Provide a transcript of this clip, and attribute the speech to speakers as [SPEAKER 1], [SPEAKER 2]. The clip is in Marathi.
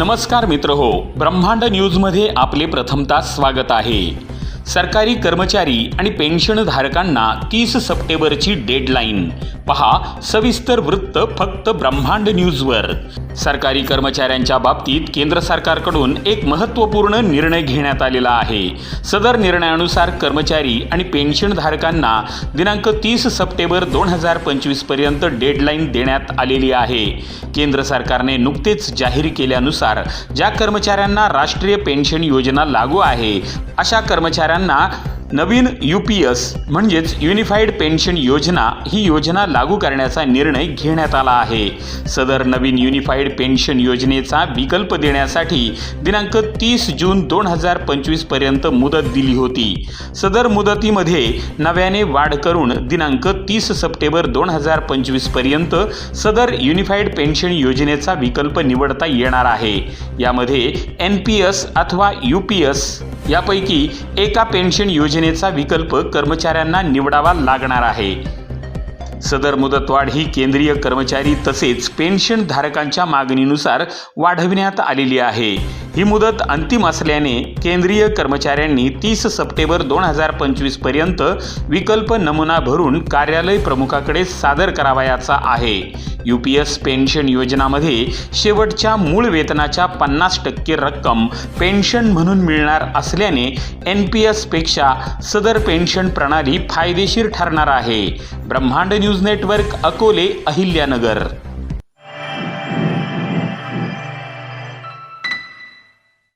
[SPEAKER 1] नमस्कार मित्र हो ब्रह्मांड न्यूजमध्ये आपले प्रथमतः स्वागत आहे. सरकारी कर्मचारी आणि पेन्शनधारकांना तीस सप्टेंबरची डेडलाईन. पहा सविस्तर वृत्त फक्त ब्रह्मांड न्यूजवर. सरकारी कर्मचाऱ्यांच्या बाबतीत केंद्र सरकारकडून एक महत्त्वपूर्ण निर्णय घेण्यात आलेला आहे. सदर निर्णयानुसार कर्मचारी आणि पेन्शनधारकांना दिनांक तीस सप्टेंबर दोन हजार पंचवीसपर्यंत डेडलाईन देण्यात आलेली आहे. केंद्र सरकारने नुकतेच जाहीर केल्यानुसार ज्या कर्मचाऱ्यांना राष्ट्रीय पेन्शन योजना लागू आहे अशा कर्मचाऱ्यांना नवीन यू पी एस म्हणजेच युनिफाईड पेन्शन योजना ही योजना लागू करण्याचा निर्णय घेण्यात आला आहे. सदर नवीन युनिफाईड पेन्शन योजनेचा विकल्प देण्यासाठी दिनांक तीस जून दोन हजार पंचवीसपर्यंत मुदत दिली होती. सदर मुदतीमध्ये नव्याने वाढ करून दिनांक तीस सप्टेंबर दोन हजार पंचवीसपर्यंत सदर युनिफाईड पेन्शन योजनेचा विकल्प निवडता येणार आहे. यामध्ये एन पी एस अथवा यू पी एस यापैकी एका पेन्शन योजनेचा विकल्प कर्मचाऱ्यांना निवडावा लागणार आहे. सदर मुदतवाढ ही केंद्रीय कर्मचारी तसेच पेन्शन धारकांच्या मागणीनुसार वाढविण्यात आलेली आहे. ही मुदत अंतिम असल्याने केंद्रीय कर्मचाऱ्यांनी तीस सप्टेंबर दोन हजार पंचवीसपर्यंत विकल्प नमुना भरून कार्यालय प्रमुखाकडे सादर करावयाचा आहे. यू पी एस पेन्शन योजनामध्ये शेवटच्या मूळ वेतनाच्या पन्नास टक्के रक्कम पेन्शन म्हणून मिळणार असल्याने एन पी एसपेक्षा सदर पेन्शन प्रणाली फायदेशीर ठरणार आहे. ब्रह्मांड न्यूज नेटवर्क अकोले अहिल्यानगर.